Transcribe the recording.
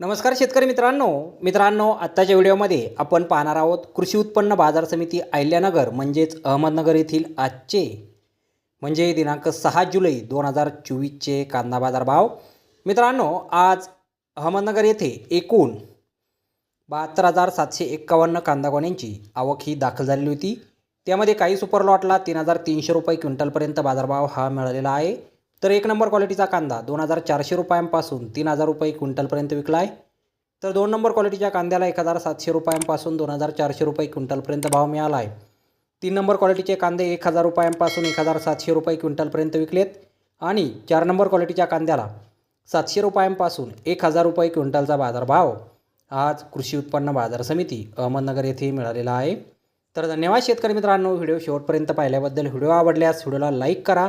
नमस्कार शेतकरी मित्रांनो. मित्रांनो आत्ताच्या व्हिडिओमध्ये आपण पाहणार आहोत कृषी उत्पन्न बाजार समिती अहिल्यानगर म्हणजेच अहमदनगर येथील आजचे म्हणजे दिनांक सहा जुलै दोन हजार चोवीसचे कांदा बाजार भाव मित्रांनो आज अहमदनगर येथे एकूण बहात्तर हजार सातशे एक्कावन्न कांदा गोण्यांची आवक ही दाखल झालेली होती. त्यामध्ये काही सुपर लॉटला तीन हजार तीनशे रुपये क्विंटलपर्यंत बाजारभाव हा मिळालेला आहे. तर एक नंबर क्वालिटीचा कांदा दोन हजार चारशे रुपयांपासून तीन हजार रुपये क्विंटलपर्यंत विकला आहे तर दोन नंबर क्वालिटीच्या कांद्याला एक हजार सातशे रुपयांपासून दोन हजार चारशे रुपये क्विंटलपर्यंत भाव मिळाला आहे तीन नंबर क्वालिटीचे कांदे एक हजार रुपयांपासून एक हजार सातशे रुपये क्विंटलपर्यंत विकलेत. आणि चार नंबर क्वालिटीच्या कांद्याला सातशे रुपयांपासून एक हजार रुपये क्विंटलचा बाजारभाव आज कृषी उत्पन्न बाजार समिती अहमदनगर येथे मिळालेला आहे. तर धन्यवाद शेतकरी मित्रांनो व्हिडिओ शेवटपर्यंत पाहिल्याबद्दल. व्हिडिओ आवडल्यास व्हिडिओला लाईक करा.